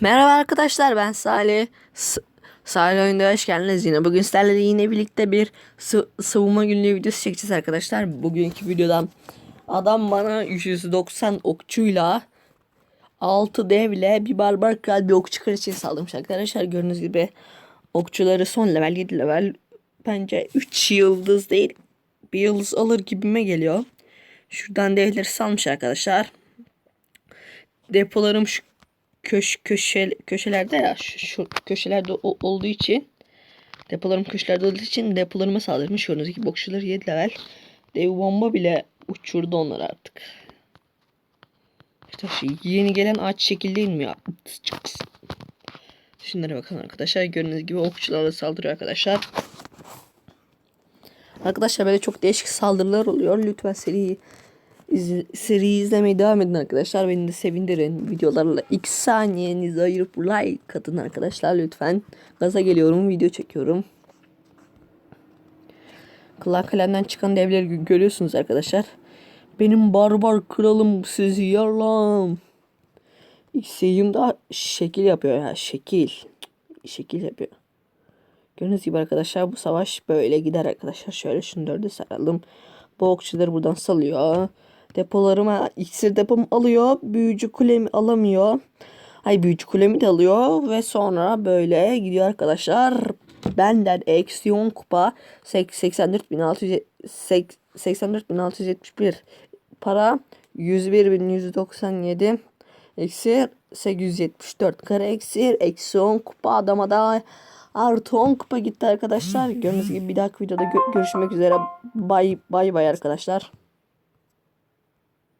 Merhaba arkadaşlar ben Salih. S- Salih oyunda hoş geldiniz yine. Bugün sizlerle yine birlikte bir savunma günlüğü videosu çekeceğiz arkadaşlar. Bugünkü videodan adam bana 190 okçuyla 6 devle bir barbar kral bir okçu kraliçesi saldırmış arkadaşlar. Gördüğünüz gibi okçuları son level 7 level bence 3 yıldız değil bir yıldız alır gibime geliyor. Şuradan devleri salmış arkadaşlar depolarım şu köş köşe köşelerde ya şu, şu köşelerde o- olduğu için depolarım köşelerde olduğu için depolarıma saldırmış. Gördüğünüz gibi okçuları 7 level. Dev bomba bile uçurdu onları artık. Şu yeni gelen ağaç şekil değil mi ya? Şunlara bakın arkadaşlar. Gördüğünüz gibi okçularla saldırıyor arkadaşlar. Arkadaşlar böyle çok değişik saldırılar oluyor. Lütfen seriyi İz, seriyi izlemeye devam edin arkadaşlar. Beni de sevindirin. Videolarla 2 saniyenizi ayırıp like atın arkadaşlar lütfen. Gaza geliyorum. Video çekiyorum. Kılar kalemden çıkan devleri gö- görüyorsunuz arkadaşlar. Benim barbar kralım sizi yarlam. İsteyim daha şekil yapıyor ya şekil. Şekil yapıyor. Gördüğünüz gibi arkadaşlar bu savaş böyle gider arkadaşlar. Şöyle şunu dörde saralım. Bu okçuları buradan salıyor. Depolarıma iksir depom alıyor. Büyücü kulemi alamıyor. Ay büyücü kulemi de alıyor. Ve sonra böyle gidiyor arkadaşlar. Benden eksiyon kupa 84.600 84.671 para 101.197 eksi 874 kare eksi eksi 10 kupa adama da artı 10 kupa gitti arkadaşlar. Gördüğünüz gibi bir dahaki videoda gö- görüşmek üzere. Bay bay bay arkadaşlar.